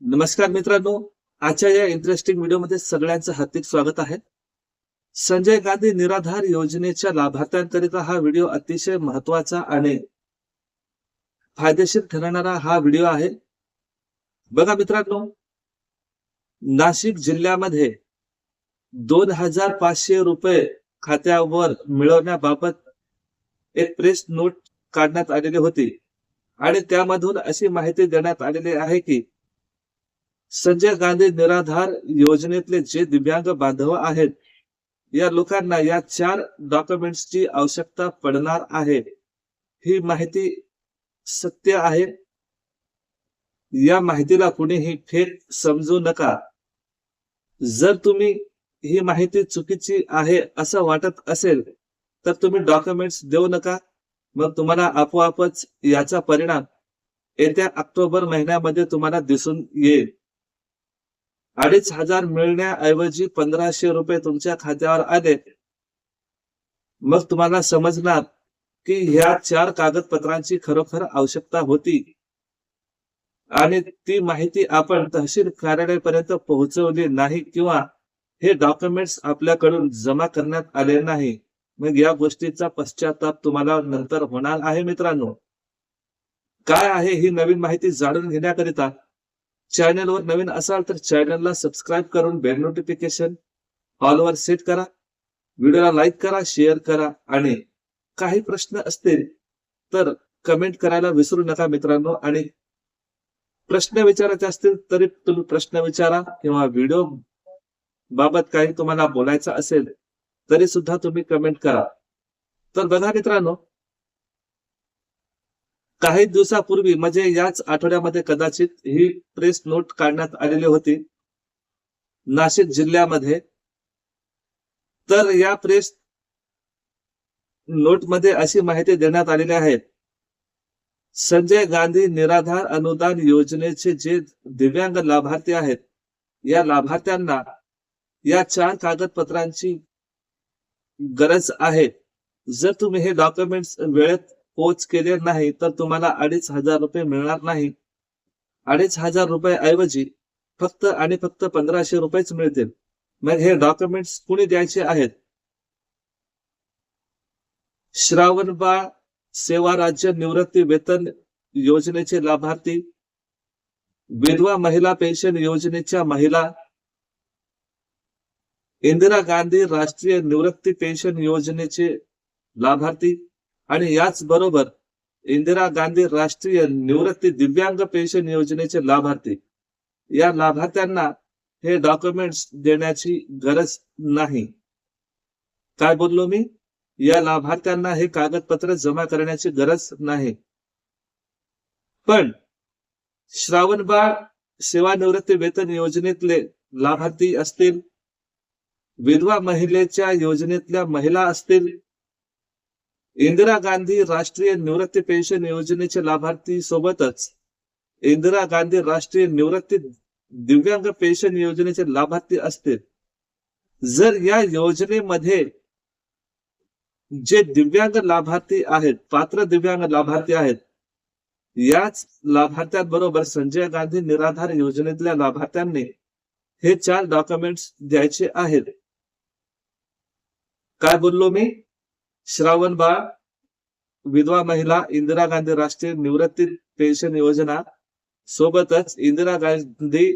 नमस्कार मित्रांनो. आजच्या या इंटरेस्टिंग व्हिडिओमध्ये सगळ्यांचं हार्दिक स्वागत आहे. संजय गांधी निराधार योजनेच्या लाभार्थ्यांकरिता हा व्हिडिओ अतिशय महत्त्वाचा आणि फायदेशीर ठरणारा हा व्हिडिओ आहे. बघा मित्रांनो. नाशिक जिल्ह्यामध्ये दोन हजार पाचशे रुपये खात्यावर मिळवण्याबाबत एक प्रेस नोट काढण्यात आलेली होती. आणि त्यामधून अशी माहिती देण्यात आलेली आहे की संजय गांधी निराधार योजनेतले जे दिव्यांग बांधव आहेत या लोकांना या चार डॉक्युमेंट्सची आवश्यकता पडणार आहे. ही माहिती सत्य आहे. या माहितीला कुणीही फेक समजू नका. जर तुम्ही ही माहिती चुकीची आहे असं वाटत असेल तर तुम्ही डॉक्युमेंट्स देऊ नका. मग तुम्हाला आपोआपच याचा परिणाम येत्या ऑक्टोबर महिन्यामध्ये तुम्हाला दिसून येईल. अडीच हजार मिळण्याऐवजी पंधराशे रुपये तुमच्या खात्यावर आले. मग तुम्हाला समजणार की ह्या चार कागदपत्रांची खरोखर आवश्यकता होती. आणि ती माहिती आपण तहसील कार्यालयापर्यंत पोहोचवली नाही किंवा हे डॉक्युमेंट्स आपल्याकडून जमा करण्यात आले नाही. मग या गोष्टीचा पश्चाताप तुम्हाला नंतर होणार आहे मित्रांनो. काय आहे ही नवीन माहिती जाणून घेण्याकरिता? चॅनलवर नवीन असाल तर चॅनलला सबस्क्राईब करून बेल नोटिफिकेशन ऑलवर सेट करा. व्हिडिओला लाईक करा शेअर करा आणि काही प्रश्न असतील तर कमेंट करायला विसरू नका मित्रांनो आणि प्रश्न विचारायचे असतील तरी तुम्ही प्रश्न विचारा किंवा व्हिडिओ बाबत काही तुम्हाला बोलायचं असेल तरी सुद्धा तुम्ही कमेंट करा. तर बघा मित्रांनो काही दिवसापूर्वी म्हणजे याच आठवड्यामध्ये कदाचित ही प्रेस नोट काढण्यात आलेली होती नाशिक जिल्ह्यामध्ये. तर या प्रेस नोटमध्ये अशी माहिती देण्यात आलेली आहे. संजय गांधी निराधार अनुदान योजनेचे जे दिव्यांग लाभार्थी आहेत या लाभार्थ्यांना या चार कागदपत्रांची गरज आहे. जर तुम्ही हे डॉक्युमेंट्स वेळेत पोच केले नाही तर तुम्हाला अडीच हजार रुपये मिळणार नाही. अडीच हजार रुपये ऐवजी फक्त आणि फक्त पंधराशे रुपयेच मिळतील. मग हे डॉक्युमेंट्स कुणी द्यायचे आहेत? श्रावणबाळ सेवा राज्य निवृत्ती वेतन योजनेचे लाभार्थी विधवा महिला पेन्शन योजनेच्या महिला इंदिरा गांधी राष्ट्रीय निवृत्ती पेन्शन योजनेचे लाभार्थी आणि याच बरोबर इंदिरा गांधी राष्ट्रीय निवृत्ती दिव्यांग पेन्शन योजनेचे लाभार्थी. या लाभार्थ्यांना हे डॉक्युमेंट्स देण्याची गरज नाही. काय बोललो मी? या लाभार्थ्यांना हे कागदपत्र जमा करण्याची गरज नाही. पण श्रावणबाळ सेवानिवृत्ती वेतन योजनेतले लाभार्थी असतील विधवा महिलेच्या योजनेतल्या महिला असतील. इंदिरा गांधी राष्ट्रीय निवृत्ती पेन्शन योजनेचे लाभार्थी सोबतच इंदिरा गांधी राष्ट्रीय निवृत्ती दिव्यांग पेन्शन योजनेचे लाभार्थी असतील. जर या योजनेमध्ये जे दिव्यांग लाभार्थी आहेत पात्र दिव्यांग लाभार्थी आहेत याच लाभार्थ्यांबरोबर संजय गांधी निराधार योजनेतल्या लाभार्थ्यांनी हे चार डॉक्युमेंट्स द्यायचे आहेत. काय बोललो मी? श्रावण बाळ विधवा महिला इंदिरा गांधी राष्ट्रीय निवृत्ती पेन्शन योजना सोबतच इंदिरा गांधी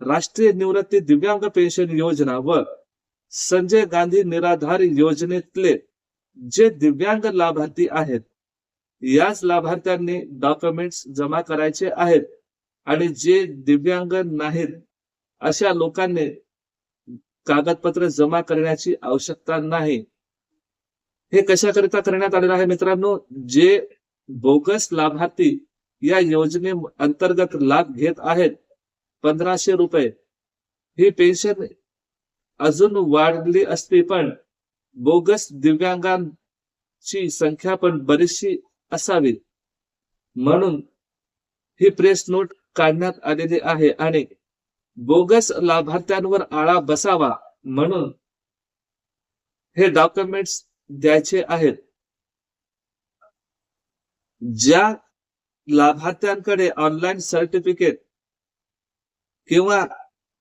राष्ट्रीय निवृत्ती दिव्यांग पेन्शन योजना व संजय गांधी निराधार योजनेतले जे दिव्यांग लाभार्थी आहेत याच लाभार्थ्यांनी डॉक्युमेंट्स जमा करायचे आहेत आणि जे दिव्यांग नाहीत अशा लोकांनी कागदपत्र जमा करण्याची आवश्यकता नाही. हे कशाकरिता करण्यात आलेलं आहे मित्रांनो? जे बोगस लाभार्थी या योजने अंतर्गत लाभ घेत आहेत पंधराशे रुपये. ही पेन्शन अजून वाढली असती पण बोगस दिव्यांगांची संख्या पण बरीचशी असावी. म्हणून ही प्रेस नोट काढण्यात आलेली आहे आणि बोगस लाभार्थ्यांवर आळा बसावा म्हणून हे डॉक्युमेंट्स द्यायचे आहेत. ज्या लाभार्थ्यांकडे ऑनलाईन सर्टिफिकेट किंवा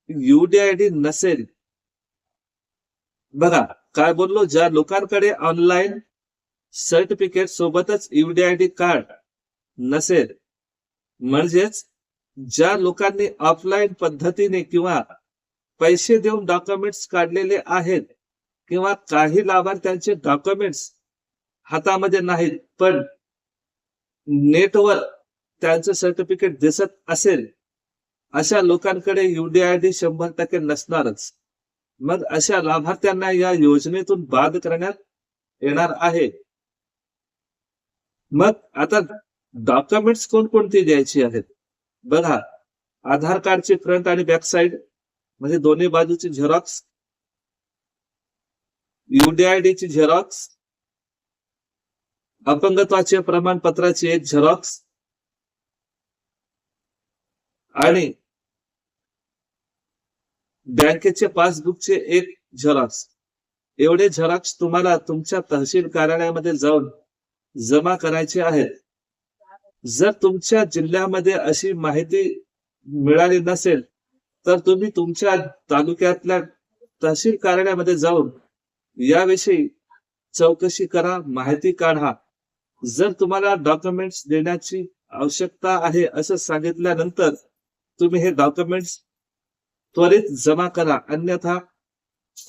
युडीआयडी नसेल बघा काय बोललो ज्या लोकांकडे ऑनलाईन सर्टिफिकेट सोबतच युडीआयडी कार्ड नसेल म्हणजेच ज्या लोकांनी ऑफलाईन पद्धतीने किंवा पैसे देऊन डॉक्युमेंट्स काढलेले आहेत किंवा काही लाभार्थ्यांचे डॉक्युमेंट्स हातामध्ये नाहीत पण नेटवर त्यांचं सर्टिफिकेट दिसत असेल अशा लोकांकडे युडीआयडी शंभर टक्के नसणारच. मग अशा लाभार्थ्यांना या योजनेतून बाद करण्यात येणार आहे. मग आता डॉक्युमेंट्स कोणकोणती द्यायची आहेत? बघा आधार कार्डची फ्रंट आणि बॅक साइड म्हणजे दोन्ही बाजूची झेरॉक्स युडीआयडी ची झेरॉक्स अपंगत्वाचे प्रमाणपत्राची एक झेरॉक्स आणि बँकेचे पासबुकचे एक झेरॉक्स. एवढे झेरॉक्स तुम्हाला तुमच्या तहसील कार्यालयामध्ये जाऊन जमा करायचे आहेत. जर तुमच्या जिल्ह्यामध्ये अशी माहिती मिळाली नसेल तर तुम्ही तुमच्या तालुक्यातल्या तहसील कार्यालयामध्ये जाऊन याविषयी चौकशी करा माहिती काढा. जर तुम्हाला डॉक्युमेंट्स देण्याची आवश्यकता आहे असं सांगितल्यानंतर तुम्ही हे डॉक्युमेंट्स त्वरित जमा करा. अन्यथा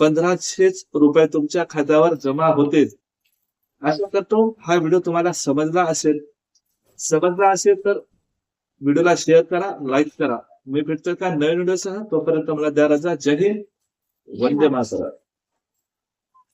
पंधराशेच रुपये तुमच्या खात्यावर जमा होतील. आशा करतो हा व्हिडिओ तुम्हाला समजला असेल. समजला असेल तर व्हिडिओला शेअर करा लाईक करा. मी भेटतोय का नवीन व्हिडिओसह. तोपर्यंत मला द्या रजा. जय हिंद. वंदे मातरम.